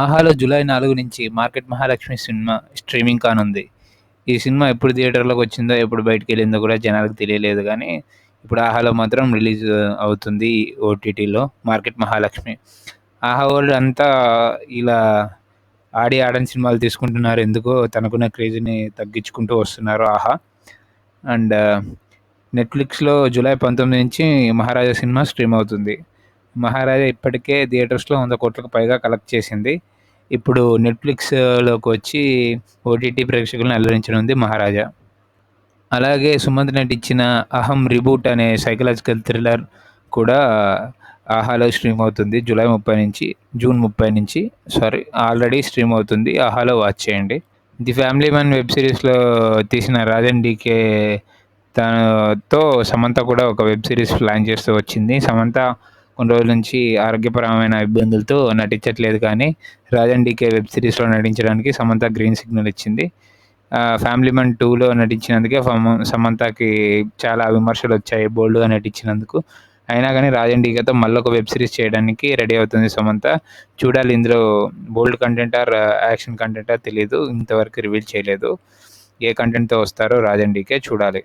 ఆహాలో జూలై నాలుగు నుంచి మార్కెట్ మహాలక్ష్మి సినిమా స్ట్రీమింగ్ కానుంది. ఈ సినిమా ఎప్పుడు థియేటర్లోకి వచ్చిందో ఎప్పుడు బయటికి వెళ్ళిందో కూడా జనాలకు తెలియలేదు కానీ ఇప్పుడు ఆహాలో మాత్రం రిలీజ్ అవుతుంది ఓటీటీలో మార్కెట్ మహాలక్ష్మి. ఆహా వాళ్ళు అంతా ఇలా ఆడి ఆడని సినిమాలు తీసుకుంటున్నారు. ఎందుకో తనకున్న క్రేజీని తగ్గించుకుంటూ వస్తున్నారు ఆహా. అండ్ నెట్ఫ్లిక్స్లో జూలై పంతొమ్మిది నుంచి మహారాజా సినిమా స్ట్రీమ్ అవుతుంది. మహారాజా ఇప్పటికే థియేటర్స్లో వంద కోట్లకు పైగా కలెక్ట్ చేసింది. ఇప్పుడు నెట్ఫ్లిక్స్లోకి వచ్చి ఓటీటీ ప్రేక్షకులను అలరించనుంది మహారాజా. అలాగే సుమంత్ నటించిన అహం రిబూట్ అనే సైకలాజికల్ థ్రిల్లర్ కూడా ఆహాలో స్ట్రీమ్ అవుతుంది. జూలై ముప్పై నుంచి జూన్ ముప్పై నుంచి సారీ ఆల్రెడీ స్ట్రీమ్ అవుతుంది. ఆహాలో వాచ్ చేయండి. ది ఫ్యామిలీ మ్యాన్ వెబ్ సిరీస్లో తీసిన రాజన్ డీకే తనతో సమంత కూడా ఒక వెబ్ సిరీస్ ప్లాన్ చేస్తూ వచ్చింది. సమంత కొన్ని రోజుల నుంచి ఆరోగ్యపరమైన ఇబ్బందులతో నటించట్లేదు కానీ రాజన్ డీకే వెబ్ సిరీస్లో నటించడానికి సమంత గ్రీన్ సిగ్నల్ ఇచ్చింది. ఫ్యామిలీ మన్ టూలో నటించినందుకే సమంతకి చాలా విమర్శలు వచ్చాయి బోల్డ్గా నటించినందుకు. అయినా కానీ రాజన్ డీకేతో మళ్ళీ ఒక వెబ్ సిరీస్ చేయడానికి రెడీ అవుతుంది సమంత. చూడాలి ఇందులో bold content or action content తెలియదు ఇంతవరకు రివీల్ చేయలేదు. ఏ కంటెంట్తో వస్తారో రాజన్ డీకే చూడాలి.